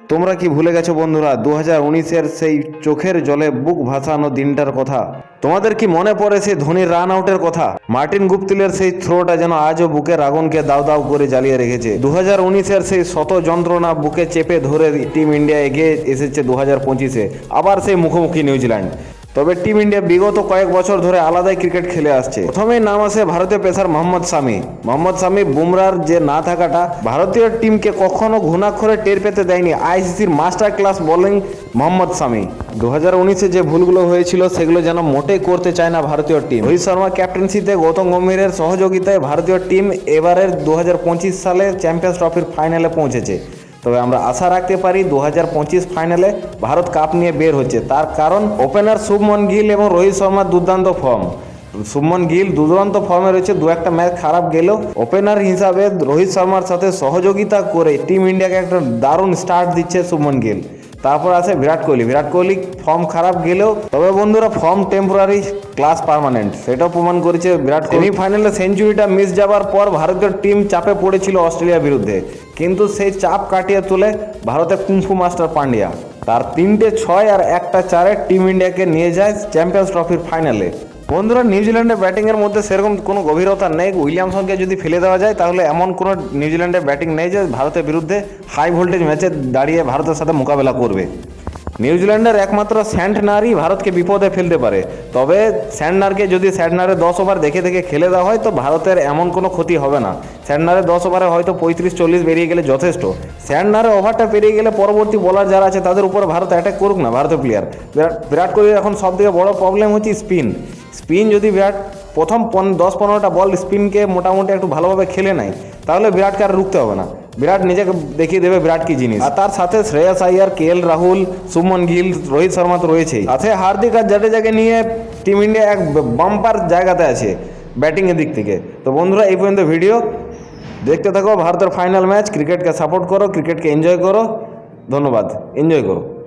তোমরা কি ভুলে গেছো বন্ধুরা দু হাজার উনিশের সেই চোখের জলে বুক ভাসানো দিনটার কথা? তোমাদের কি মনে পড়ে সেই ধোনির রান আউটের কথা? মার্টিন গুপ্তিলের সেই থ্রোটা যেন আজও বুকের আগুনকে দাউ দাউ করে জ্বালিয়ে রেখেছে। দু হাজার উনিশের সেই শত যন্ত্রণা বুকে চেপে ধরে টিম ইন্ডিয়া এগিয়ে এসেছে দু হাজার পঁচিশে। আবার সেই মুখোমুখি নিউজিল্যান্ড। তবে টিম ইন্ডিয়া বিগত কয়েক বছর ধরে আলাদাই ক্রিকেট খেলে আসছে। প্রথমেই নাম আসে ভারতীয় পেসার মোহাম্মদ শামি মোহাম্মদ শামি বুমরার যে না থাকাটা, ভারতীয় টিমকে কখনো ঘুণাক্ষরে টের পেতে দেয়নি আইসিসির master class bowling Mohammad Shami দু হাজার উনিশে যে ভুলগুলো হয়েছিল, সেগুলো যেন মোটেই করতে চায় না ভারতীয় টিম। রোহিত শর্মা ক্যাপ্টেন্সিতে গৌতম গম্ভীরের সহযোগিতায় ভারতীয় টিম এবারের দু হাজার পঁচিশ সালে চ্যাম্পিয়ন্স ট্রফির ফাইনালে পৌঁছেছে। তবে আমরা আশা রাখতে পারি দু হাজার পঁচিশ ফাইনালে ভারত কাপ নিয়ে বের হচ্ছে। তার কারণ ওপেনার শুভমন গিল এবং রোহিত শর্মার দুর্দান্ত ফর্ম শুভমন গিল দুর্দান্ত ফর্মে রয়েছে দু একটা ম্যাচ খারাপ গেলেও ওপেনার হিসাবে রোহিত শর্মার সাথে সহযোগিতা করে টিম ইন্ডিয়াকে একটা দারুণ স্টার্ট দিচ্ছে শুভমন গিল। তারপর আছে বিরাট কোহলি। বিরাট কোহলি ফর্ম খারাপ গেলেও, তবে বন্ধুরা ফর্ম টেম্পোরারি ক্লাস পারমানেন্ট সেটাও প্রমাণ করেছে বিরাট কোহলি। ফাইনালে সেঞ্চুরিটা মিস যাবার পর ভারতীয় টিম চাপে পড়েছিল অস্ট্রেলিয়ার বিরুদ্ধে। কিন্তু সেই চাপ কাটিয়ে তুলে ভারতের কুম্ফু মাস্টার পান্ডিয়া তার তিনটে ছয় আর একটা চারে টিম ইন্ডিয়াকে নিয়ে যায় চ্যাম্পিয়ন্স ট্রফির ফাইনালে বন্ধুরা নিউজিল্যান্ডের ব্যাটিংয়ের মধ্যে সেরকম কোনো গভীরতা নেই। উইলিয়ামসনকে যদি ফেলে দেওয়া যায়, তাহলে এমন কোনো নিউজিল্যান্ডের ব্যাটিং নেই যে ভারতের বিরুদ্ধে হাই ভোল্টেজ ম্যাচে দাঁড়িয়ে ভারতের সাথে মোকাবেলা করবে। নিউজিল্যান্ডের একমাত্র স্যান্টনারই ভারতকে বিপদে ফেলতে পারে। তবে স্যান্টনারকে যদি স্যান্টনারে দশ ওভার দেখে দেখে খেলে দেওয়া হয়, তো ভারতের এমন কোনো ক্ষতি হবে না। স্যান্টনারে দশ ওভারে হয়তো পঁয়ত্রিশ, চল্লিশ বেরিয়ে গেলে যথেষ্ট। স্যান্টনারে ওভারটা পেরিয়ে গেলে পরবর্তী বলার যারা আছে, তাদের উপর ভারত অ্যাটাক করুক না ভারতীয় প্লেয়ার বিরাট কোহলির এখন সব থেকে বড় প্রবলেম হচ্ছে স্পিন স্পিন যদি বিরাট প্রথম পন- দশ পনেরোটা বল স্পিনকে মোটামুটি একটু ভালোভাবে খেলে নেয় তাহলে বিরাটকে আর রুখতে হবে না। বিরাট নিজেকে দেখিয়ে দেবে বিরাট কি জিনিস। আর তার সাথে শ্রেয়াস আইয়ার কে এল রাহুল সুমন গিল রোহিত শর্মা তো রয়েছেই। সাথে হার্দিক আর জাডেজাকে নিয়ে টিম ইন্ডিয়া এক বাম্পার জায়গাতে আছে ব্যাটিংয়ের দিক থেকে। তো বন্ধুরা এই পর্যন্ত ভিডিও। দেখতে থাকো ভারতের ফাইনাল ম্যাচ। ক্রিকেটকে সাপোর্ট করো ক্রিকেটকে এনজয় করো। ধন্যবাদ। এনজয় করো।